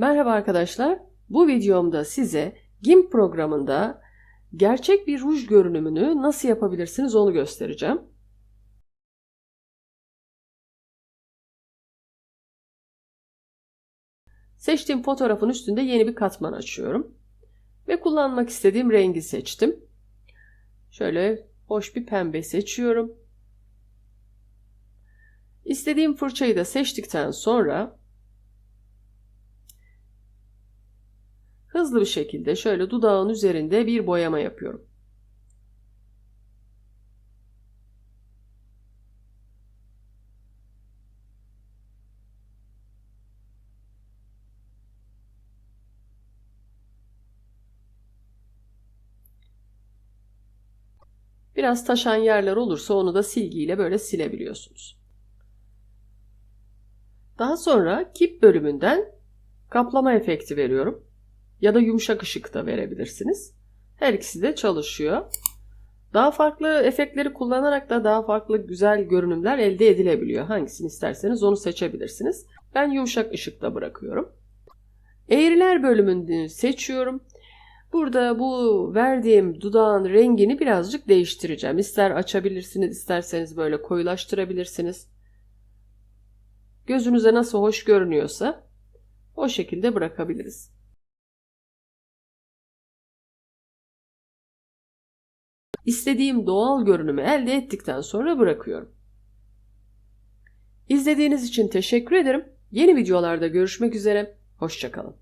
Merhaba arkadaşlar. Bu videomda size GIMP programında gerçek bir ruj görünümünü nasıl yapabilirsiniz onu göstereceğim. Seçtiğim fotoğrafın üstünde yeni bir katman açıyorum. Ve kullanmak istediğim rengi seçtim. Şöyle hoş bir pembe seçiyorum. İstediğim fırçayı da seçtikten sonra hızlı bir şekilde şöyle dudağın üzerinde bir boyama yapıyorum. Biraz taşan yerler olursa onu da silgiyle böyle silebiliyorsunuz. Daha sonra kip bölümünden kaplama efekti veriyorum. Ya da yumuşak ışık da verebilirsiniz. Her ikisi de çalışıyor. Daha farklı efektleri kullanarak da daha farklı güzel görünümler elde edilebiliyor. Hangisini isterseniz onu seçebilirsiniz. Ben yumuşak ışıkta bırakıyorum. Eğriler bölümünü seçiyorum. Burada bu verdiğim dudağın rengini birazcık değiştireceğim. İster açabilirsiniz, isterseniz böyle koyulaştırabilirsiniz. Gözünüze nasıl hoş görünüyorsa o şekilde bırakabiliriz. İstediğim doğal görünümü elde ettikten sonra bırakıyorum. İzlediğiniz için teşekkür ederim. Yeni videolarda görüşmek üzere. Hoşçakalın.